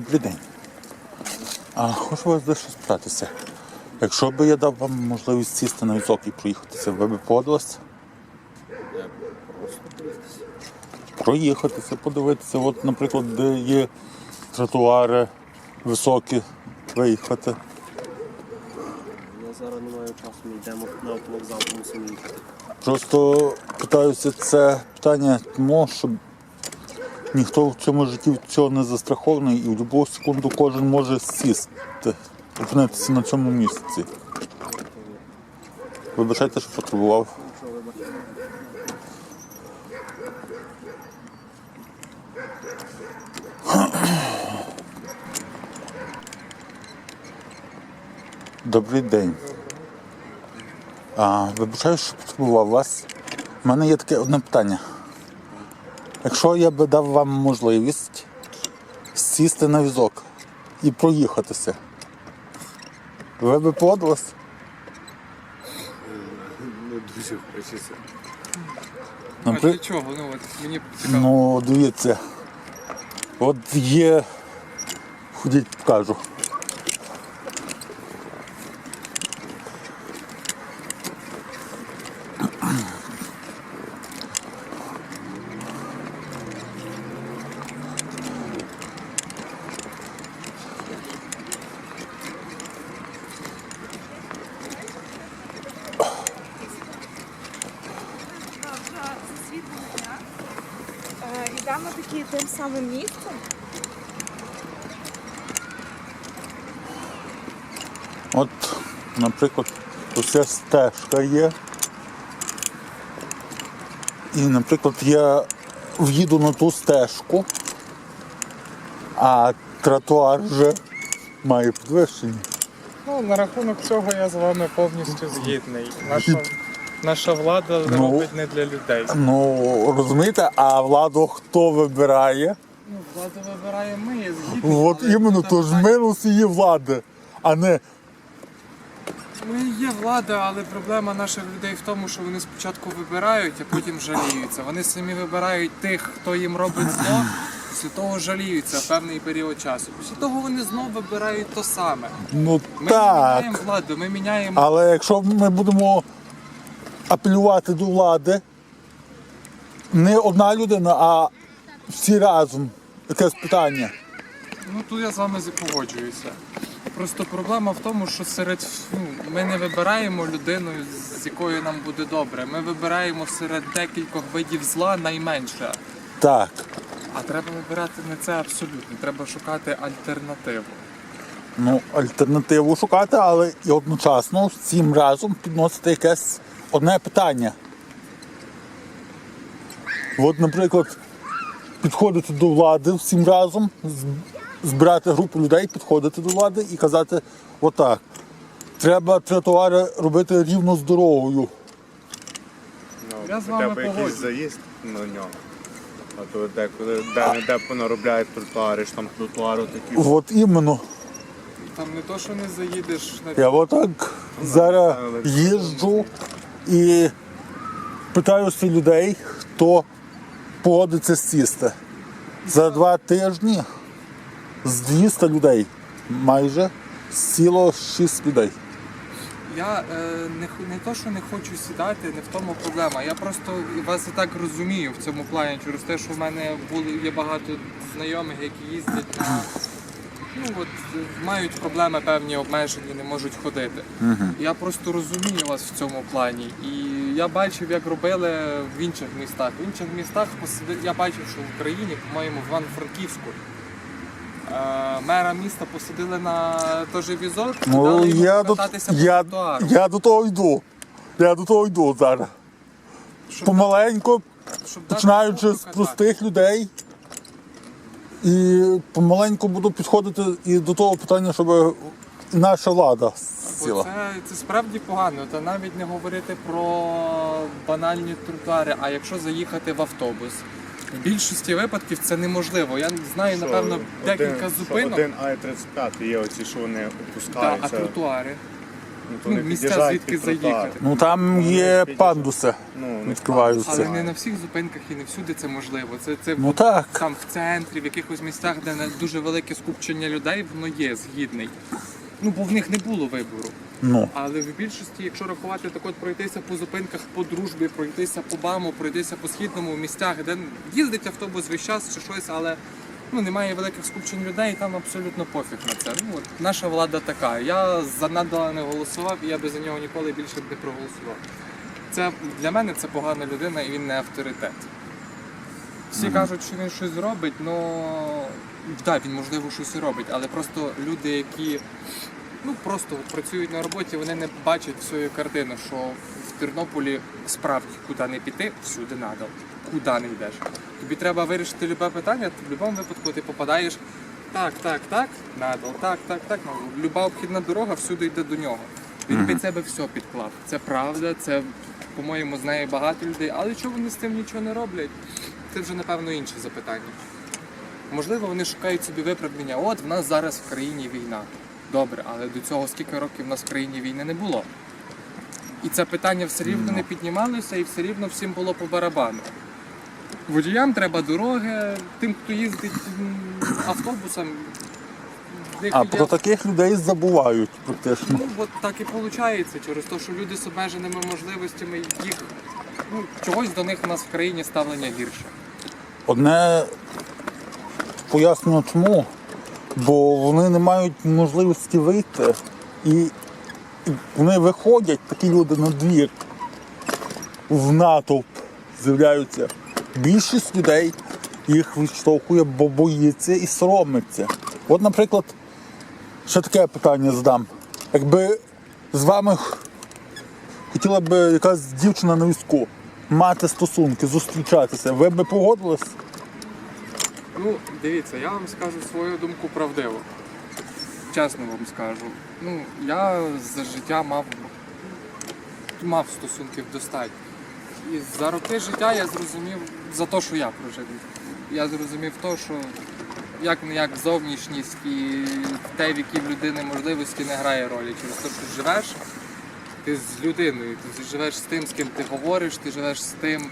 Добрий день. А хочу вас дещо спитатися. Якщо б я дав вам можливість сісти на візок і проїхатися, ви б погодилися? Проїхатися, подивитися. От, наприклад, де є тротуари високі, виїхати. Я зараз не маю часу, ми йдемо на автовокзал, мусимо їхати. Просто питаюся це питання тому, щоб ніхто в цьому житті цього не застрахований і в будь-яку секунду кожен може сісти, опинитися на цьому місці. Вибачайте, що потребував. Добрий день. А, вибачаю, що потребував вас. У мене є таке одне питання. Якщо я би дав вам можливість сісти на візок і проїхатися, ви би погодились? Не дуже хочеться. А Напри- для чого? Ну от мені цікаво. Ну, дивіться. От є. Ходіть, покажу. Е, Йдемо самим місцем. От, наприклад, оця стежка є. І, наприклад, я в'їду на ту стежку, а тротуар вже має підвищення. Ну, на рахунок цього я з вами повністю згідний. Наша, наша влада Ну. робить не для людей. Ну, розумієте, а владу хто вибирає? Ну, влада вибирає ми, я згідний. От іменно, то ж ми носії влади, а не Ми є влада, але проблема наших людей в тому, що вони спочатку вибирають, а потім жаліються. Вони самі вибирають тих, хто їм робить зло, після того жаліються певний період часу. Після того вони знову вибирають то саме. ну Ми так. не міняємо владу, ми міняємо Але якщо ми будемо апелювати до влади, не одна людина, а всі разом якесь питання. Ну тут я з вами погоджуюся. Просто проблема в тому, що серед ну, ми не вибираємо людину, з якою нам буде добре. Ми вибираємо серед декількох видів зла найменше. Так. А треба вибирати не це абсолютно. Треба шукати альтернативу. Ну, альтернативу шукати, але і одночасно всім разом підносити якесь одне питання. От, наприклад, підходити до влади всім разом, збирати групу людей, підходити до влади і казати отак. Треба тротуари робити рівно з дорогою. Ну, Я з хоча вами б якийсь погоджуюсь. заїзд на нього. А то деколи де де понаробляють тротуари, ж там тротуари такі. От іменно. Там не то, що не заїдеш на Я отак зараз їжджу і питаюся людей, хто погодиться сісти. За два тижні з 200 людей майже сіло 6 людей. Я е, не, не то, що не хочу сідати, не в тому проблема. Я просто вас і так розумію в цьому плані через те, що в мене були є багато знайомих, які їздять на ну от мають проблеми певні обмежені, не можуть ходити. Я просто розумію вас в цьому плані. І я бачив, як робили в інших містах. В інших містах посади... я бачив, що в Україні, по-моєму, в Івано-Франківську. е, Мера міста посадили на той же візок і Ну, дали йому я, до, кататися по я, тротуару. я до того йду. Я до того йду зараз. Щоб Помаленьку, щоб дати починаючи з кататися. простих людей. І помаленьку буду підходити і до того питання, щоб наша влада сіла. Це, це справді погано. Та навіть не говорити про банальні тротуари, а якщо заїхати в автобус. В більшості випадків це неможливо. Я знаю, Що напевно, один- декілька що зупинок. Один А35 є оці, що вони Та, а тротуари. Ну, не місця під'їжджають звідки під заїхати. Ну там є пандуси, Ну, не відкриваються. Але не на всіх зупинках і не всюди це можливо. Це, це Ну так. там в центрі, в якихось місцях, де не дуже велике скупчення людей, воно є згідний. Ну, бо в них не було вибору. Ну. Але в більшості, якщо рахувати так от пройтися по зупинках по дружбі, пройтися по БАМу, пройтися по східному в місцях, де їздить автобус весь час чи щось, але ну, немає великих скупчень людей, і там абсолютно пофіг на це. Ну, от, наша влада така. Я за Надала не голосував, і я би за нього ніколи більше б не проголосував. Це для мене це погана людина і він не авторитет. Всі кажуть, що він щось зробить, ну так, він можливо щось робить, але просто люди, які ну просто працюють на роботі, вони не бачать всієї картини, що в Тернополі справді куди не піти, всюди надо. Куди не йдеш. Тобі треба вирішити любе питання, в будь-якому випадку ти попадаєш так, так, так, надал, так, так, так. Ну, люба обхідна дорога всюди йде до нього. Він під себе все підклав. Це правда, це, по-моєму, знає багато людей, але чого вони з тим нічого не роблять? Це вже, напевно, інше запитання. Можливо, вони шукають собі виправдання. От в нас зараз в країні війна. Добре, але до цього скільки років в нас в країні війни не було. І це питання все рівно не піднімалося, і все рівно всім було по барабану. Водіям треба дороги, тим, хто їздить автобусом. А про таких людей забувають практично. Ну, от так і виходить, через те, що люди з обмеженими можливостями їх ну, чогось до них у нас в країні ставлення гірше. Одне пояснюю чому, бо вони не мають можливості вийти і, вони виходять, такі люди на двір, в натовп з'являються. Більшість людей їх відштовхує, бо боїться і соромиться. От, наприклад, ще таке питання задам. Якби з вами хотіла б якась дівчина на візку мати стосунки, зустрічатися, ви б погодились? Ну, дивіться, я вам скажу свою думку правдиво. Чесно вам скажу. Ну, я за життя мав, мав стосунків достатньо. І за роки життя я зрозумів за те, що я прожив. Я зрозумів то, що як не як зовнішність і те, в якій в людини можливості не грає ролі. Через те, що живеш, ти з людиною, ти живеш з тим, з ким ти говориш, ти живеш з тим,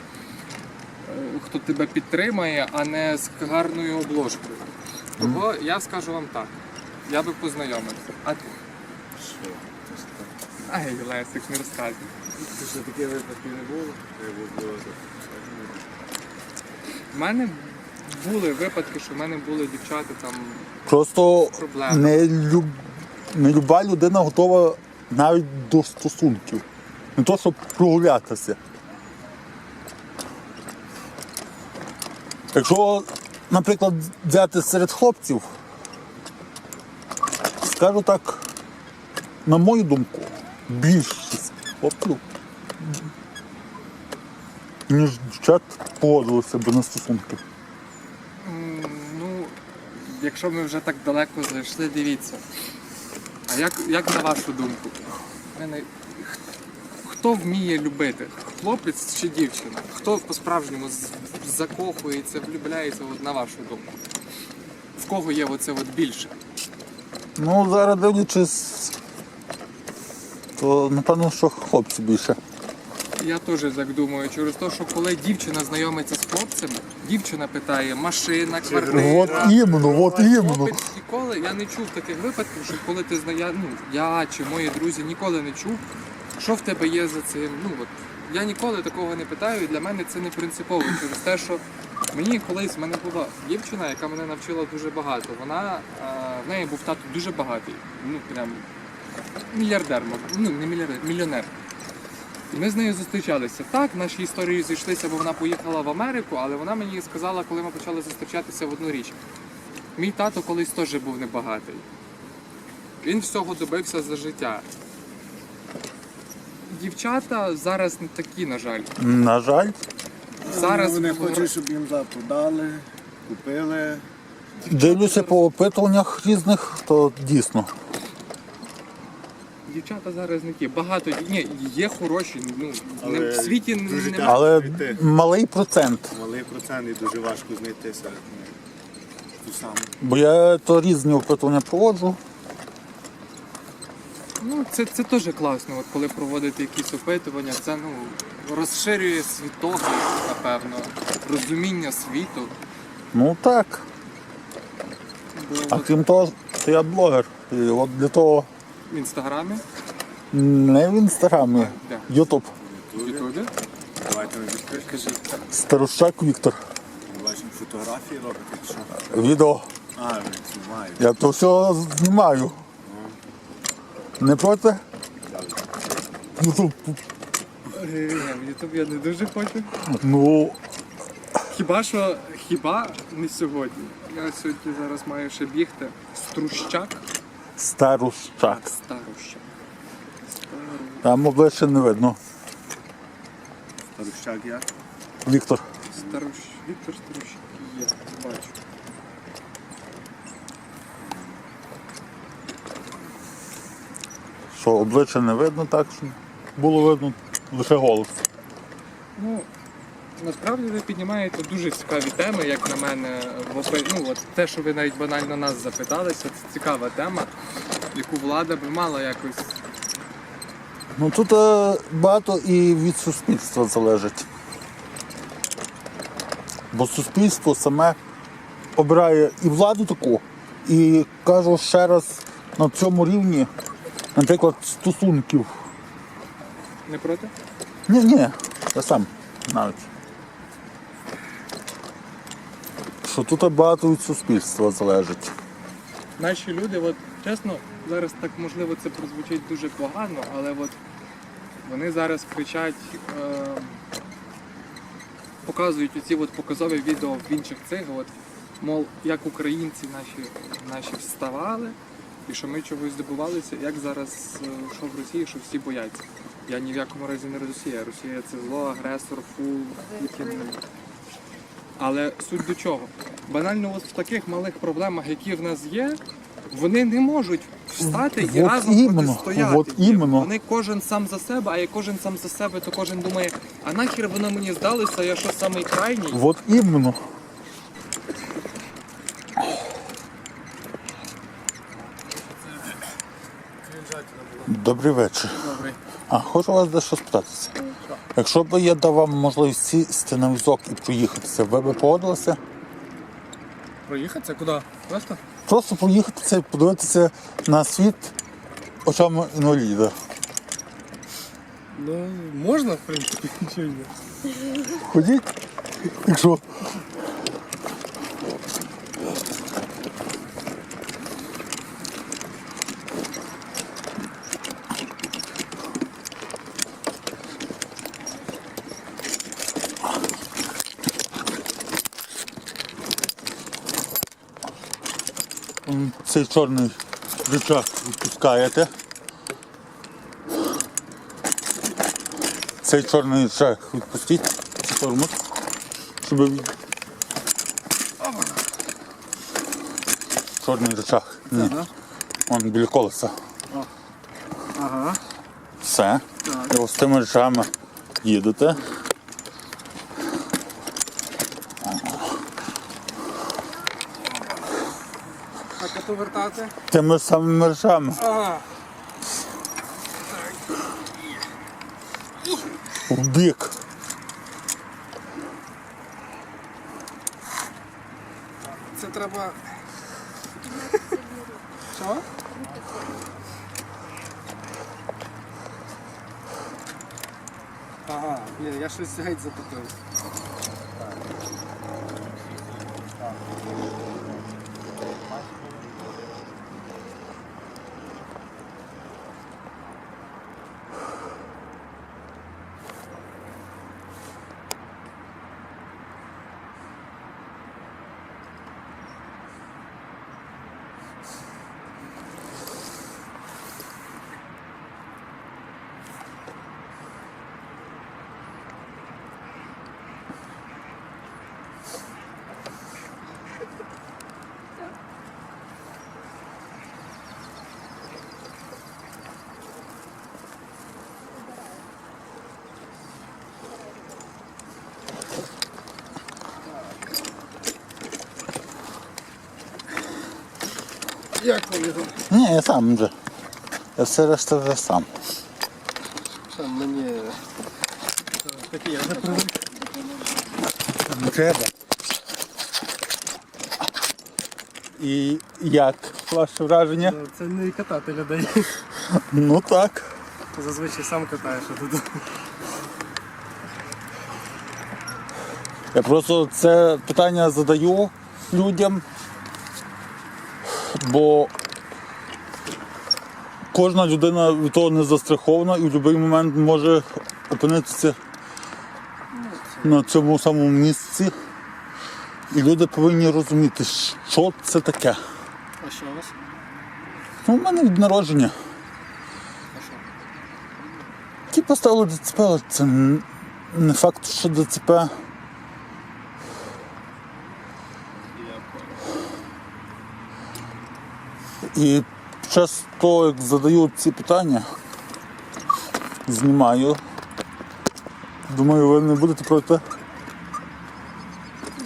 хто тебе підтримає, а не з гарною обложкою. Того я скажу вам так. Я би познайомився. А ти? Що? Ай, Лесик, не розказуй. Що такі випадки не було? У мене були випадки, що в мене були дівчата там. Просто Проблема. не, люб... не люба людина готова навіть до стосунків. Не то, щоб прогулятися. Якщо, наприклад, взяти серед хлопців, скажу так, на мою думку, більшість хлопців, ніж дівчат погодилися б на стосунки. Ну, якщо ми вже так далеко зайшли, дивіться. А як, як на вашу думку? Хто вміє любити? Хлопець чи дівчина? Хто по-справжньому закохується, влюбляється, от, на вашу думку? В кого є оце от більше? Ну, зараз дивлячись, то напевно, що хлопці більше. Я теж так думаю, через те, що коли дівчина знайомиться з хлопцем, дівчина питає машина, квартира. От іменно, от іменно. Хлопець ніколи я не чув таких випадків, що коли ти зна... я, ну, я чи мої друзі ніколи не чув, що в тебе є за цим. Ну от я ніколи такого не питаю, і для мене це не принципово через те, що мені колись в мене була дівчина, яка мене навчила дуже багато. Вона в неї був тато дуже багатий, ну прям мільярдер, ну не мільярдер, мільйонер. І ми з нею зустрічалися. Так, наші історії зійшлися, бо вона поїхала в Америку, але вона мені сказала, коли ми почали зустрічатися в одну річ. Мій тато колись теж був небагатий. Він всього добився за життя. Дівчата зараз не такі, на жаль. На жаль, Зараз вони хочуть, щоб їм завтра дали, купили. дивлюся по опитуваннях різних, то дійсно. дівчата зараз не ті. Багато ні, є хороші. Ну Але не, в світі не- дуже не. Але малий процент. Малий процент і дуже важко знайти серед них. Ту саму. Бо я то різні опитування проводжу. Ну, це, це теж класно, от коли проводити якісь опитування, це ну, розширює світогляд, напевно, розуміння світу. Ну так. Бо А от крім того, то я блогер. І от для того в інстаграмі, не в інстаграмі, де? Ютуб. В Ютубі. Давайте відкриємо. Кажіть. Старощак Віктор. Бачимо фотографії робите. чи Що? Відео. А, ви знімаєте. Я то все знімаю. Не проти? Ну, в Ютуб я не дуже хочу. ну, Хіба що, хіба не сьогодні. Я сьогодні зараз маю ще бігти. Струщак. старощак. Старощак. Там обличчя не видно. Старущак як? Віктор. Старощ... Віктор Старощак є, бачу. Що обличчя не видно, так що було видно лише голос. Ну, насправді ви піднімаєте дуже цікаві теми, як на мене, ну, от те, що ви навіть банально нас запиталися, це цікава тема, яку влада би мала якось. Ну тут е, багато і від суспільства залежить. Бо суспільство саме обирає і владу таку, і кажу ще раз на цьому рівні, наприклад, стосунків. Не проти? Ні, ні, я сам навіть. Що тут багато від суспільства залежить. Наші люди, от чесно, зараз так можливо це прозвучить дуже погано, але от вони зараз кричать, е, показують оці от показові відео в інших цих, от, мов, як українці наші, наші вставали, і що ми чогось добивалися, як зараз е, що в Росії, що всі бояться. Я ні в якому разі не Росія. Росія це зло, агресор, фул, але суть до чого? Банально, от в таких малих проблемах, які в нас є, вони не можуть встати і Вот разом іменно, протистояти. вот іменно. Вони кожен сам за себе, а як кожен сам за себе, то кожен думає, а нахер воно мені здалося, я що самий крайній. От іменно. Добрий вечір. Добре. А хочу вас дещо спитатися. Якщо б я дав вам можливість сісти на візок і проїхатися, ви б погодилися? Проїхатися куди? Просто? Просто проїхатися і подивитися на світ очами інваліда. Ну, можна, в принципі, нічого ні. Ходіть, якщо. Цей чорний рычаг відпускаєте. Цей чорний рычаг відпустіть. Це тормоз. Щоб він- Чорний рычаг. Ні. Вон біля колеса. Ага. Все. І ось цими речами їдете. То вертати? Тими самими речами. Ага. В бік. Це треба. Що? Ага, ні, я щось геть затопив. Там? Ні, я сам вже. Я все решта вже сам. Мені такі я вже привик. Не треба. І як ваше враження? Це не катати людей. Ну так. Зазвичай сам катаєш, а тут. Я просто це питання задаю людям, бо кожна людина від того не застрахована і в будь-який момент може опинитися на цьому самому місці. І люди повинні розуміти, що це таке. А що у вас? Ну, у мене від народження. А що? Ті поставили ДЦП, але це не факт, що ДЦП. І час того, як задають ці питання, знімаю. Думаю, ви не будете проти,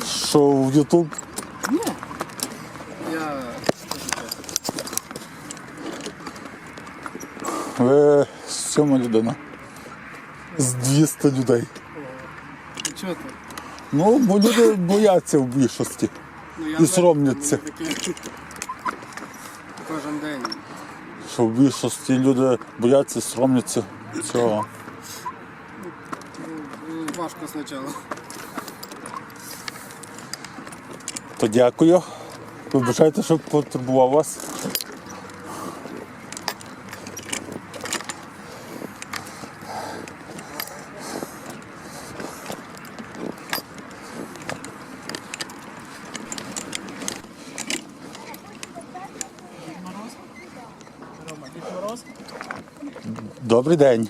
що в YouTube Я ви сьома людина з 200 людей. чого ти? Ну, бо люди бояться в більшості. Ну, І соромляться. Кожен день. Що в більшості люди бояться, соромляться цього. Ну, Важко спочатку. То дякую. Вибачайте, що потребував вас. Добрий день.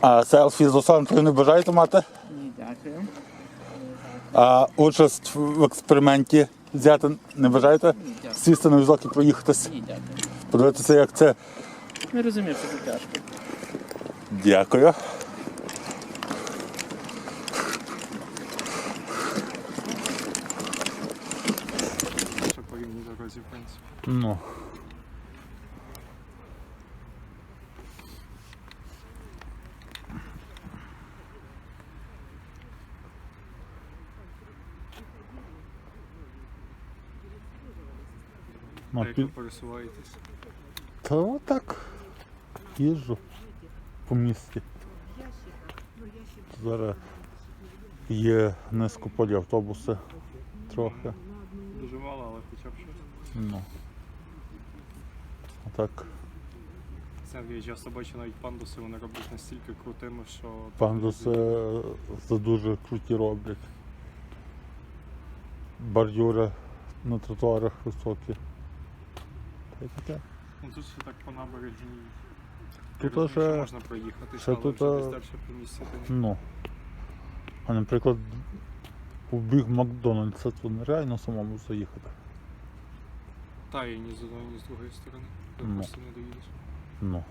А селфі з Осанкою не бажаєте мати? Ні, дякую. А участь в експерименті взяти не бажаєте? дякую. Сісти на візок і проїхатися? Ні, дякую. Подивитися, як це. Не розумів, що це тяжко. Дякую. Що по рівній дорозі, в принципі. Ну. А як ви пересуваєтесь? Та отак. Їжджу по місті. Зараз є низькополі автобуси трохи. Дуже мало, але хоча б щось. Ну. Отак. Я часто бачу навіть пандуси, вони роблять настільки крутими, що... Пандуси за дуже круті роблять. Бордюри на тротуарах високі. Таке. Ну тут ще так по набережній. Тут розумію, ще- можна проїхати, ще але тут, вже десь а, далі по місці. то ні. Ну. А наприклад, у біг Макдональдса тут нереально самому заїхати. Та і ні з одної, ні з другої сторони. Ти Ну. просто не доїдеш. Ну.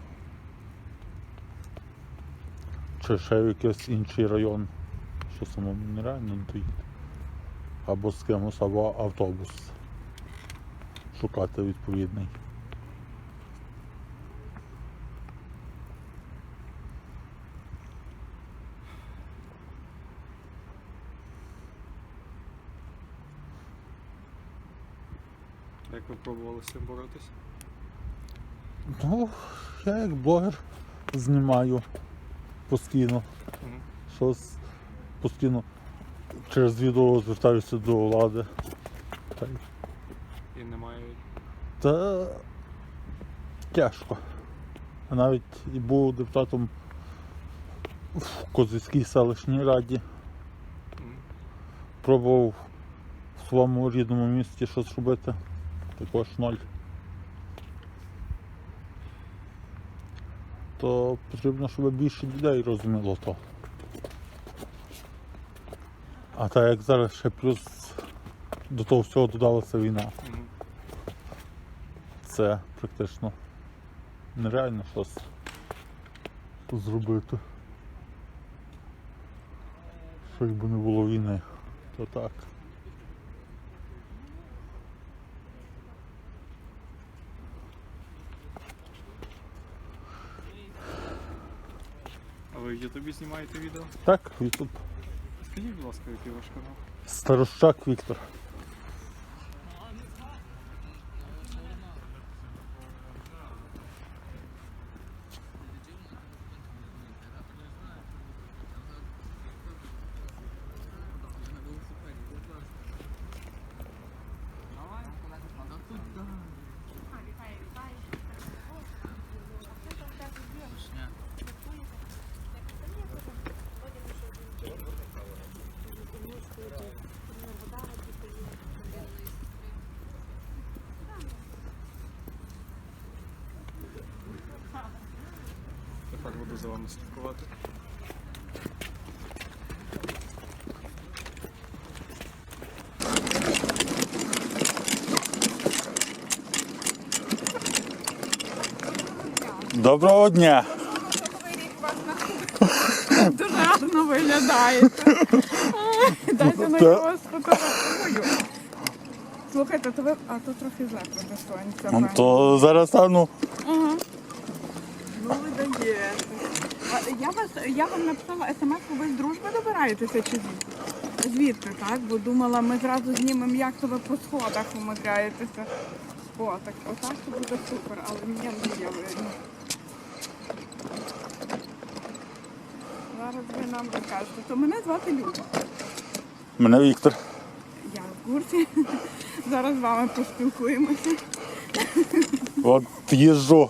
Чи ще в якийсь інший район, що самому нереально доїхати. Або з кимось, або автобус. Шукати відповідний. Як ви пробували з цим боротися? Ну, я як блогер знімаю постійно. Мгм. Щось постійно через відео звертаюся до влади. Та, й- І немає та тяжко. Я навіть і був депутатом в Козицькій селищній раді. Мгм. Пробував в своєму рідному місті щось робити. Також ноль. То потрібно, щоб більше людей розуміло то. А так як зараз ще плюс до того всього додалася війна. Це практично нереально щось зробити. Що якби не було війни, то так. Ви в Ютубі знімаєте відео? Так, Ютуб. Скажіть, будь ласка, який ваш канал? Старощак Віктор. Буду за вами слідкувати. Доброго дня! Дуже гарно виглядаєте. Ой, Дайте на його сфотографую. Слухайте, то ви, а то трохи зле проти сонця. Ну, певно. То зараз стану. Ага. Я, вас, я вам написала смс, ви з дружби добираєтеся чи звідки? Звідти, так? Бо думала, ми зразу знімемо, як то ви по сходах умудряєтеся. О, так, отак то буде супер, але ні, не є видно. Зараз ви нам розкажете. То мене звати Люба. Мене Віктор. Я в курсі. Зараз з вами поспілкуємося. От їжджу.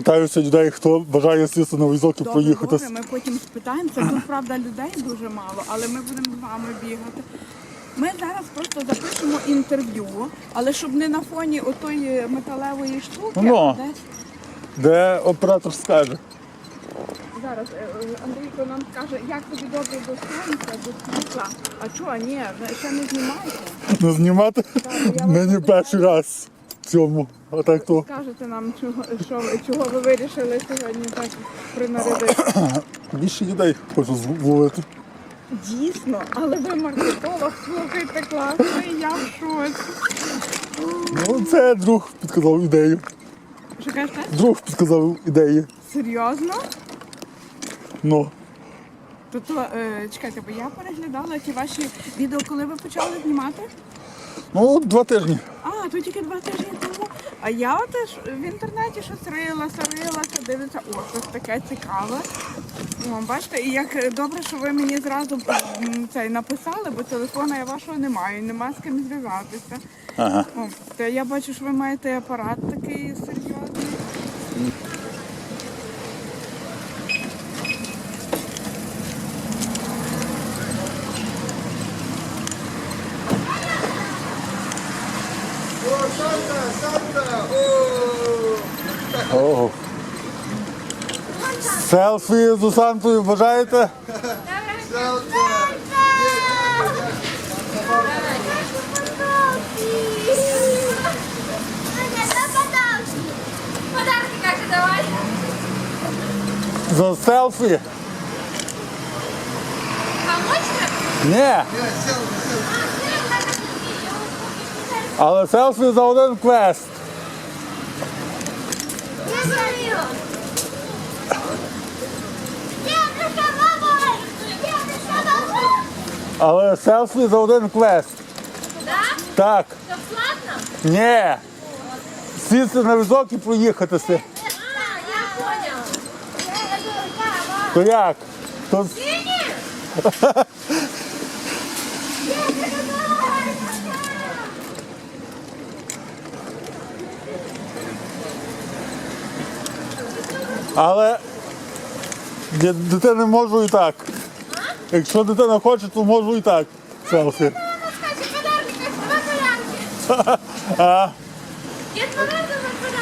Питаюся людей, хто бажає сісти на візок і Добре, проїхати. добре, ми потім спитаємося. Тут, правда, людей дуже мало, але ми будемо з вами бігати. Ми зараз просто запишемо інтерв'ю, але щоб не на фоні отої металевої штуки, Ну. а десь Де оператор скаже. зараз е, е, Андрійко нам скаже, як тобі добре до сонця, до світла. А чого, ні, ще не знімайте. Не знімати я мені перший раз цьому. А так то. Скажете нам, чого, що, чого ви вирішили сьогодні так принарядити. Більше людей хочу зловити. Дійсно, але ви маркетолог, слухайте класний, я в шоці. Ну, це друг підказав ідею. Що кажете? Друг підказав ідеї. Серйозно? Ну. Тобто, е, чекайте, бо я переглядала ті ваші відео, коли ви почали знімати. Ну, два тижні. А, то тільки два тижні тому. А я теж в інтернеті щось рила, сарилася, дивиться, о, щось таке цікаве. О, бачите, і як добре, що ви мені зразу цей написали, бо телефона я вашого не маю, нема з ким зв'язатися. Ага. О, та я бачу, що ви маєте апарат такий серйозний. Селфі з Усантою бажаєте? Подарки как давай. За селфі? Ні. Але селфі за один квест. Але селфі за один квест. Да? Так. Бесплатно? Ні. Сісти на візок і проїхатися. А, я. То як? То... Але для дитини можу і так. Якщо дитина хоче, то можу і так. Селфі. А, как подарки.